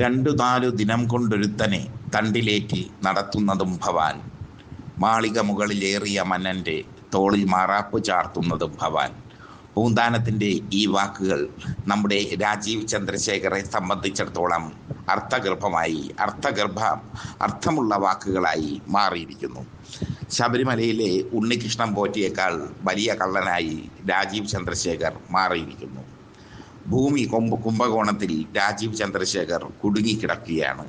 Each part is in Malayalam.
രണ്ടു നാലു ദിനം കൊണ്ടൊരുത്തനെ തണ്ടിലേറ്റി നടത്തുന്നതും ഭവാൻ. മാളിക മുകളിലേറിയ മന്നന്റെ തോളിൽ മാറാപ്പ് ചാർത്തുന്നതും ഭവാൻ. പൂന്താനത്തിന്റെ ഈ വാക്കുകൾ നമ്മുടെ രാജീവ് ചന്ദ്രശേഖരെ സംബന്ധിച്ചിടത്തോളം അർത്ഥഗർഭമായി അർത്ഥഗർഭ അർത്ഥമുള്ള വാക്കുകളായി മാറിയിരിക്കുന്നു. ശബരിമലയിലെ ഉണ്ണികൃഷ്ണൻ പോറ്റിയേക്കാൾ വലിയ കള്ളനായി രാജീവ് ചന്ദ്രശേഖർ മാറിയിരിക്കുന്നു. ഭൂമി കൊമ്പ് കുംഭകോണത്തിൽ രാജീവ് ചന്ദ്രശേഖർ കുടുങ്ങിക്കിടക്കുകയാണ്.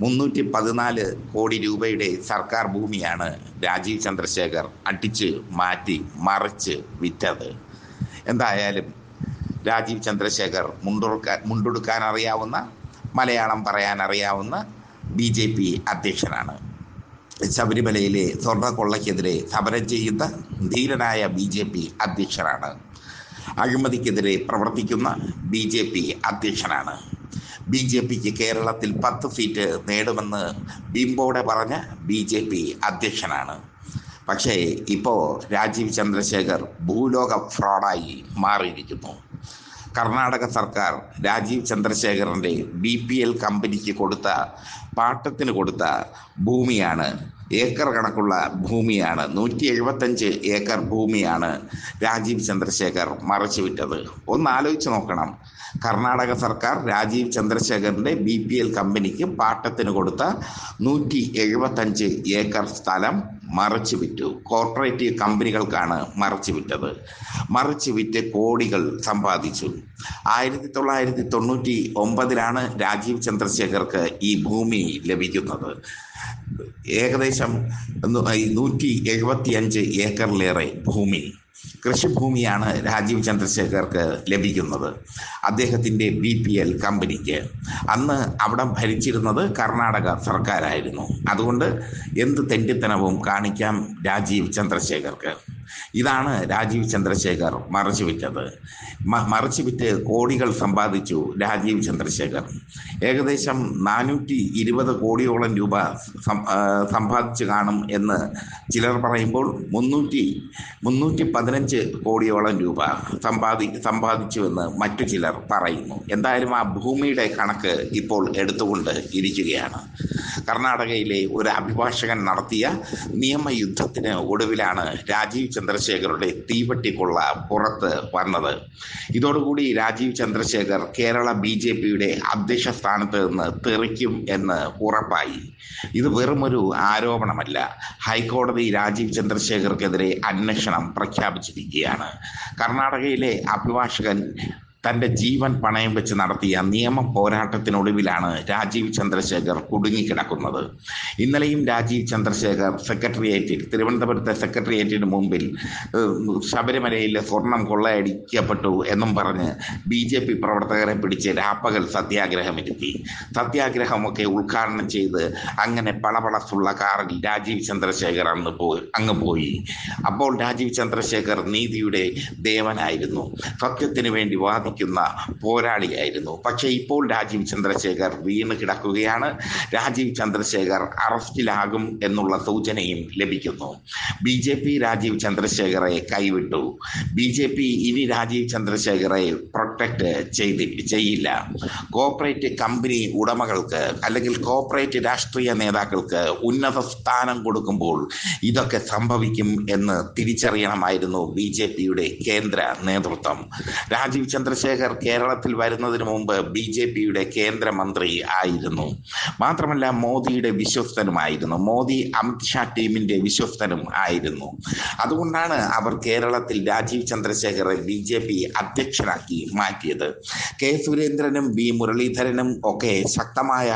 മുന്നൂറ്റി പതിനാല് കോടി രൂപയുടെ സർക്കാർ ഭൂമിയാണ് രാജീവ് ചന്ദ്രശേഖർ അടിച്ച് മാറ്റി മറിച്ച് വിറ്റത്. എന്തായാലും രാജീവ് ചന്ദ്രശേഖർ മുണ്ടൊടുക്കാൻ മുണ്ടൊടുക്കാൻ അറിയാവുന്ന മലയാളം പറയാൻ അറിയാവുന്ന ബി ജെ പി അധ്യക്ഷനാണ്. ശബരിമലയിലെ സ്വർണക്കൊള്ളയ്ക്കെതിരെ സമരം ചെയ്യുന്ന ധീരനായ ബി ജെ പി അധ്യക്ഷനാണ്. അഴിമതിക്കെതിരെ പ്രവർത്തിക്കുന്ന ബി ജെ പി അധ്യക്ഷനാണ്. ബി ജെ പിക്ക് കേരളത്തിൽ പത്ത് സീറ്റ് നേടുമെന്ന് ബിംബോടെ പറഞ്ഞ ബി ജെ പി അധ്യക്ഷനാണ്. പക്ഷേ ഇപ്പോൾ രാജീവ് ചന്ദ്രശേഖർ ഭൂലോക ഫ്രോഡായി മാറിയിരിക്കുന്നു. കർണാടക സർക്കാർ രാജീവ് ചന്ദ്രശേഖറിന്റെ ബി പി എൽ കമ്പനിക്ക് കൊടുത്ത പാട്ടത്തിന് കൊടുത്ത ഭൂമിയാണ് ഏക്കർ കണക്കുള്ള ഭൂമിയാണ്. നൂറ്റി എഴുപത്തഞ്ച് ഏക്കർ ഭൂമിയാണ് രാജീവ് ചന്ദ്രശേഖർ മറച്ചു വിറ്റത്. ഒന്ന് ആലോചിച്ച് നോക്കണം. കർണാടക സർക്കാർ രാജീവ് ചന്ദ്രശേഖറിന്റെ ബി പി എൽ കമ്പനിക്ക് പാട്ടത്തിന് കൊടുത്ത നൂറ്റി എഴുപത്തഞ്ച് ഏക്കർ സ്ഥലം മറച്ചു വിറ്റു. കോർപ്പറേറ്റീവ് കമ്പനികൾക്കാണ് മറച്ചു വിറ്റത്. മറച്ചു വിറ്റ് കോടികൾ സമ്പാദിച്ചു. ആയിരത്തി തൊള്ളായിരത്തി തൊണ്ണൂറ്റി ഒമ്പതിലാണ് രാജീവ് ചന്ദ്രശേഖർക്ക് ഈ ഭൂമി ലഭിക്കുന്നത്. ഏകദേശം നൂറ്റി എഴുപത്തി അഞ്ച് ഏക്കറിലേറെ ഭൂമി കൃഷിഭൂമിയാണ് രാജീവ് ചന്ദ്രശേഖർക്ക് ലഭിക്കുന്നത്. അദ്ദേഹത്തിന്റെ ബി പി എൽ കമ്പനിക്ക്. അന്ന് അവിടെ ഭരിച്ചിരുന്നത് കർണാടക സർക്കാരായിരുന്നു. അതുകൊണ്ട് എന്ത് തെണ്ടിത്തനവും കാണിക്കാം രാജീവ് ചന്ദ്രശേഖർക്ക്. ഇതാണ് രാജീവ് ചന്ദ്രശേഖർ മറച്ചു വിറ്റത് മറച്ചു വിറ്റ് കോടികൾ സമ്പാദിച്ചു രാജീവ് ചന്ദ്രശേഖർ. ഏകദേശം നാനൂറ്റി ഇരുപത് കോടിയോളം രൂപ സമ്പാദിച്ചു കാണും എന്ന് ചിലർ പറയുമ്പോൾ മുന്നൂറ്റി മുന്നൂറ്റി പതിനഞ്ച് കോടിയോളം രൂപ സമ്പാദി സമ്പാദിച്ചുവെന്ന് മറ്റു ചിലർ പറയുന്നു. എന്തായാലും ആ ഭൂമിയുടെ കണക്ക് ഇപ്പോൾ എടുത്തുകൊണ്ട് ഇരിക്കുകയാണ്. കർണാടകയിലെ ഒരു അഭിഭാഷകൻ നടത്തിയ നിയമയുദ്ധത്തിന് ഒടുവിലാണ് രാജീവ് ചന്ദ്രശേഖറുടെ തീവട്ടിക്കൊള്ള പുറത്ത് വന്നത്. ഇതോടുകൂടി രാജീവ് ചന്ദ്രശേഖർ കേരള ബി ജെ പിയുടെ അധ്യക്ഷ സ്ഥാനത്ത് നിന്ന് തെറിക്കും എന്ന് ഉറപ്പായി. ഇത് വെറുമൊരു ആരോപണമല്ല. ഹൈക്കോടതി രാജീവ് ചന്ദ്രശേഖർക്കെതിരെ അന്വേഷണം പ്രഖ്യാപിച്ചിരിക്കുകയാണ്. കർണാടകയിലെ അഭിഭാഷകൻ തന്റെ ജീവൻ പണയം വെച്ച് നടത്തിയ നിയമ പോരാട്ടത്തിനൊടുവിലാണ് രാജീവ് ചന്ദ്രശേഖർ കുടുങ്ങിക്കിടക്കുന്നത്. ഇന്നലെയും രാജീവ് ചന്ദ്രശേഖർ സെക്രട്ടേറിയറ്റിൽ തിരുവനന്തപുരത്തെ സെക്രട്ടേറിയറ്റിന് മുമ്പിൽ ശബരിമലയിൽ സ്വർണം കൊള്ളയടിക്കപ്പെട്ടു എന്നും പറഞ്ഞ് ബി ജെ പി പ്രവർത്തകരെ പിടിച്ച് രാപ്പകൽ സത്യാഗ്രഹമിരുത്തി സത്യാഗ്രഹമൊക്കെ ഉദ്ഘാടനം ചെയ്ത് അങ്ങനെ പളപളസുള്ള കാറിൽ രാജീവ് ചന്ദ്രശേഖർ അന്ന് പോയി അങ്ങ് പോയി. അപ്പോൾ രാജീവ് ചന്ദ്രശേഖർ നീതിയുടെ ദേവനായിരുന്നു. സത്യത്തിന് വേണ്ടി വാദിക്കുന്ന പോരാളിയായിരുന്നു. പക്ഷേ ഇപ്പോൾ രാജീവ് ചന്ദ്രശേഖർ വീണ് കിടക്കുകയാണ്. രാജീവ് ചന്ദ്രശേഖർ അറസ്റ്റിലാകും എന്നുള്ള സൂചനയും ലഭിക്കുന്നു. ബി ജെ പി രാജീവ് ചന്ദ്രശേഖറെ കൈവിട്ടു. ബി ജെ പി ഇനി രാജീവ് ചന്ദ്രശേഖറെ പ്രൊട്ടക്ട് ചെയ്തി ചെയ്യില്ല. കോപ്പറേറ്റ് കമ്പനി ഉടമകൾക്ക് അല്ലെങ്കിൽ കോപ്പറേറ്റ് രാഷ്ട്രീയ നേതാക്കൾക്ക് ഉന്നത സ്ഥാനം കൊടുക്കുമ്പോൾ ഇതൊക്കെ സംഭവിക്കും എന്ന് തിരിച്ചറിയണമായിരുന്നു ബി ജെ പിയുടെ കേന്ദ്ര നേതൃത്വം. രാജീവ് ചന്ദ്രശേഖർ കേരളത്തിൽ വരുന്നതിന് മുമ്പ് ബി ജെ പിയുടെ കേന്ദ്രമന്ത്രി ആയിരുന്നു. മാത്രമല്ല മോദിയുടെ വിശ്വസ്തനുമായിരുന്നു. മോദി അമിത്ഷാ ടീമിന്റെ വിശ്വസ്തനും ആയിരുന്നു. അതുകൊണ്ടാണ് അവർ കേരളത്തിൽ രാജീവ് ചന്ദ്രശേഖറെ ബി ജെ പി അധ്യക്ഷനാക്കി മാറ്റിയത്. കെ സുരേന്ദ്രനും ബി മുരളീധരനും ഒക്കെ ശക്തമായ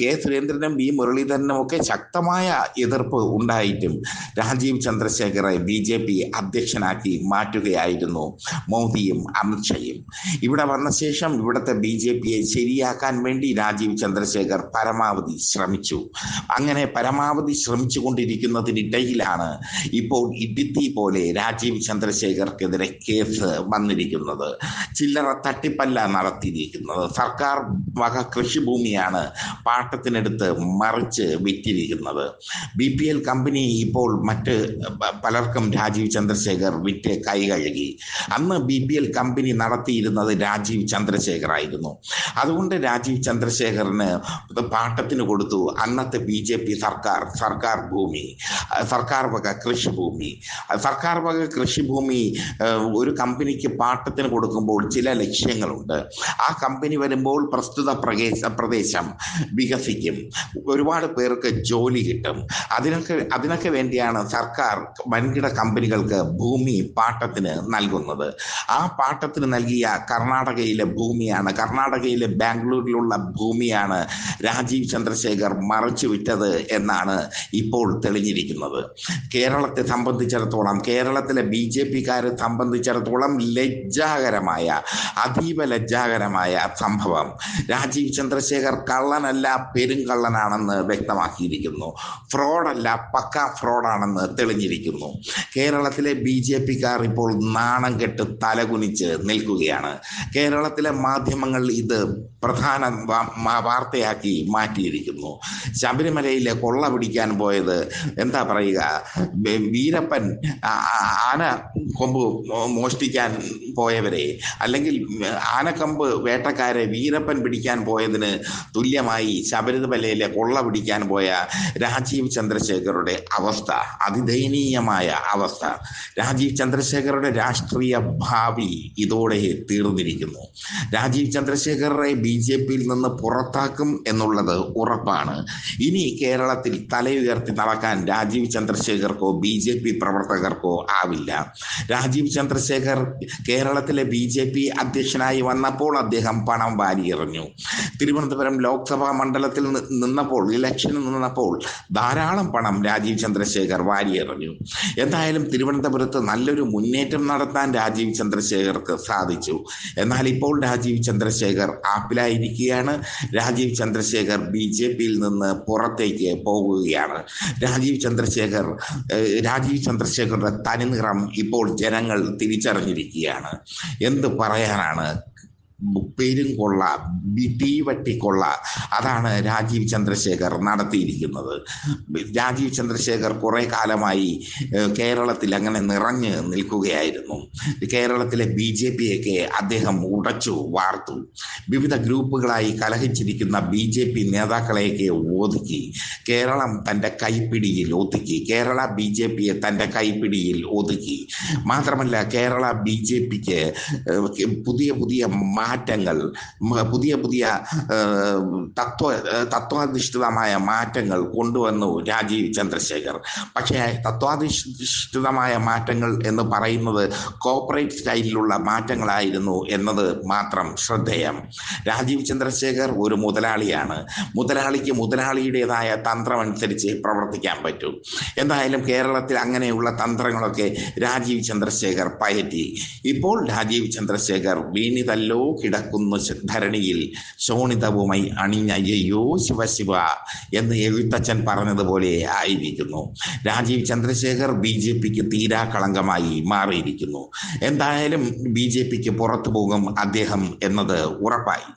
കെ സുരേന്ദ്രനും ബി മുരളീധരനും ഒക്കെ ശക്തമായ എതിർപ്പ് ഉണ്ടായിട്ടും രാജീവ് ചന്ദ്രശേഖറെ ബി ജെ പി അധ്യക്ഷനാക്കി മാറ്റുകയായിരുന്നു മോദിയും അമിത്ഷയും ഇവിടെ വന്ന ശേഷം ഇവിടുത്തെ ബി ജെ പിയെ ശരിയാക്കാൻ വേണ്ടി രാജീവ് ചന്ദ്രശേഖർ പരമാവധി ശ്രമിച്ചു. അങ്ങനെ പരമാവധി ശ്രമിച്ചു കൊണ്ടിരിക്കുന്നതിനിടയിലാണ് ഇപ്പോൾ ഇടുത്തി പോലെ രാജീവ് ചന്ദ്രശേഖർക്കെതിരെ കേസ് വന്നിരിക്കുന്നത്. ചില്ലറ തട്ടിപ്പല്ല നടത്തിയിരിക്കുന്നത്. സർക്കാർ വക കൃഷിഭൂമിയാണ് പാട്ടത്തിനെടുത്ത് മറിച്ച് വിറ്റിരിക്കുന്നത്. ബി പി എൽ കമ്പനി ഇപ്പോൾ മറ്റ് പലർക്കും രാജീവ് ചന്ദ്രശേഖർ വിറ്റ് കൈ കഴുകി. അന്ന് B P L company company നടത്തിയിരുന്നത് രാജീവ് ചന്ദ്രശേഖർ ആയിരുന്നു അതുകൊണ്ട് രാജീവ് ചന്ദ്രശേഖറിന് പാട്ടത്തിന് കൊടുത്തു. അന്നത്തെ ബി ജെ പി സർക്കാർ സർക്കാർ ഭൂമി സർക്കാർ വക കൃഷിഭൂമി. സർക്കാർ വക കൃഷിഭൂമി ഒരു കമ്പനിക്ക് പാട്ടത്തിന് കൊടുക്കുമ്പോൾ ചില ലക്ഷ്യങ്ങളുണ്ട്. ആ കമ്പനി വരുമ്പോൾ പ്രസ്തുത പ്രദേശ പ്രദേശം വികസിക്കും. ഒരുപാട് പേർക്ക് ജോലി കിട്ടും. അതിനൊക്കെ അതിനൊക്കെ വേണ്ടിയാണ് സർക്കാർ വൻകിട കമ്പനികൾക്ക് ഭൂമി പാട്ടത്തിന് നൽകുന്നത്. ആ പാട്ടത്തിന് നൽകിയ കർണാടകയിലെ ഭൂമിയാണ്. കർണാടകയിലെ ബാംഗ്ലൂരിലുള്ള ഭൂമിയാണ് രാജീവ് ചന്ദ്രശേഖർ മറച്ചു വിറ്റത് എന്നാണ് ഇപ്പോൾ തെളിഞ്ഞിരിക്കുന്നത്. കേരളത്തെ സംബന്ധിച്ചിടത്തോളം കേരളത്തിലെ ബി ജെ പിക്കാരെ സംബന്ധിച്ചിടത്തോളം ലജ്ജാകരമായ അതീവ ലജ്ജാകരമായ സംഭവം. രാജീവ് ചന്ദ്രശേഖർ കള്ളനല്ല പെരുങ്കള്ളനാണെന്ന് വ്യക്തമാക്കിയിരിക്കുന്നു. ഫ്രോഡല്ല പക്ക ഫ്രോഡാണെന്ന് തെളിഞ്ഞിരിക്കുന്നു. കേരളത്തിലെ ബി ജെ പിക്കാർ ഇപ്പോൾ നാണം കെട്ട് തലകുനിച്ച് നിൽക്കുകയാണ്. കേരളത്തിലെ മാധ്യമങ്ങൾ ഇത് പ്രധാന വാർത്തയാക്കി മാറ്റിയിരിക്കുന്നു. ശബരിമലയിലെ കൊള്ള പിടിക്കാൻ പോയത് എന്താ പറയുക? വീരപ്പൻ ആന കൊമ്പ് മോഷ്ടിക്കാൻ പോയവരെ. അല്ലെങ്കിൽ ആനക്കമ്പ് വേട്ടക്കാരെ വീരപ്പൻ പിടിക്കാൻ പോയതിന് തുല്യമായി ശബരിമലയിലെ കൊള്ള പിടിക്കാൻ പോയ രാജീവ് ചന്ദ്രശേഖറുടെ അവസ്ഥ അതിദയനീയമായ അവസ്ഥ. രാജീവ് ചന്ദ്രശേഖറുടെ രാഷ്ട്രീയ ഭാവി ഇതോടെ തീർന്നിരിക്കുന്നു. രാജീവ് ചന്ദ്രശേഖറെ ബി ജെ പിയിൽ നിന്ന് പുറത്താക്കും എന്നുള്ളത് ഉറപ്പാണ്. ഇനി കേരളത്തിൽ തലയുയർത്തി നടക്കാൻ രാജീവ് ചന്ദ്രശേഖർക്കോ ബി ജെ പി പ്രവർത്തകർക്കോ ആവില്ല. രാജീവ് ചന്ദ്രശേഖർ കേരളത്തിലെ ബി ജെ പി അധ്യക്ഷനായി വന്നപ്പോൾ അദ്ദേഹം പണം വാരിയെറിഞ്ഞു. തിരുവനന്തപുരം ലോക്സഭാ മണ്ഡലത്തിൽ നിന്നപ്പോൾ ഇലക്ഷനിൽ നിന്നപ്പോൾ ധാരാളം പണം രാജീവ് ചന്ദ്രശേഖർ വാരിയെറിഞ്ഞു. എന്തായാലും തിരുവനന്തപുരത്ത് നല്ലൊരു മുന്നേറ്റം നടത്താൻ രാജീവ് ചന്ദ്രശേഖർക്ക് സാധിച്ചു. എന്നാൽ ഇപ്പോൾ രാജീവ് ചന്ദ്രശേഖർ ആപ്പിലായിരിക്കുകയാണ്. രാജീവ് ചന്ദ്രശേഖർ ബി ജെ പിയിൽ നിന്ന് പുറത്തേക്ക് പോകുകയാണ്. രാജീവ് ചന്ദ്രശേഖർ രാജീവ് ചന്ദ്രശേഖറുടെ തനിനിറം ഇപ്പോൾ ജനങ്ങൾ തിരിച്ചറിഞ്ഞിരിക്കുകയാണ്. എന്ത് പറയാനാണ്? പെരുംകൊള്ള തീ തീവട്ടിക്കൊള്ള അതാണ് രാജീവ് ചന്ദ്രശേഖർ നടത്തിയിരിക്കുന്നത്. രാജീവ് ചന്ദ്രശേഖർ കുറെ കാലമായി കേരളത്തിൽ അങ്ങനെ നിറഞ്ഞ് നിൽക്കുകയായിരുന്നു. കേരളത്തിലെ ബി ജെ പിയൊക്കെ അദ്ദേഹം ഉടച്ചു വാർത്തു. വിവിധ ഗ്രൂപ്പുകളായി കലഹിച്ചിരിക്കുന്ന ബി ജെ പി നേതാക്കളെയൊക്കെ ഒതുക്കി. കേരളം തന്റെ കൈപ്പിടിയിൽ ഒതുക്കി. കേരള ബി ജെ പിയെ തന്റെ കൈപ്പിടിയിൽ ഒതുക്കി. മാത്രമല്ല കേരള ബി ജെ പിക്ക് പുതിയ പുതിയ മാറ്റങ്ങൾ പുതിയ പുതിയ തത്വ തത്വാധിഷ്ഠിതമായ മാറ്റങ്ങൾ കൊണ്ടുവന്നു രാജീവ് ചന്ദ്രശേഖർ. പക്ഷേ തത്വാധിഷ്ഠിതമായ മാറ്റങ്ങൾ എന്ന് പറയുന്നത് കോപ്പറേറ്റ് സ്റ്റൈലിലുള്ള മാറ്റങ്ങളായിരുന്നു എന്നത് മാത്രം ശ്രദ്ധേയം. രാജീവ് ചന്ദ്രശേഖർ ഒരു മുതലാളിയാണ്. മുതലാളിക്ക് മുതലാളിയുടേതായ തന്ത്രമനുസരിച്ച് പ്രവർത്തിക്കാൻ പറ്റൂ. എന്തായാലും കേരളത്തിൽ അങ്ങനെയുള്ള തന്ത്രങ്ങളൊക്കെ രാജീവ് ചന്ദ്രശേഖർ പയറ്റി. ഇപ്പോൾ രാജീവ് ചന്ദ്രശേഖർ വീണിതല്ലോ കിടക്കുന്നു ധരണിയിൽ. ശോണിതവുമായി അണിഞ്ഞ അയ്യോ ശിവശിവ എന്ന് എഴുത്തച്ഛൻ പറഞ്ഞതുപോലെ ആയിരിക്കുന്നു. രാജീവ് ചന്ദ്രശേഖർ ബി ജെ പിക്ക് തീരാകളങ്കമായി മാറിയിരിക്കുന്നു. എന്തായാലും ബി ജെ പിക്ക് പുറത്തു പോകും അദ്ദേഹം എന്നത് ഉറപ്പായി.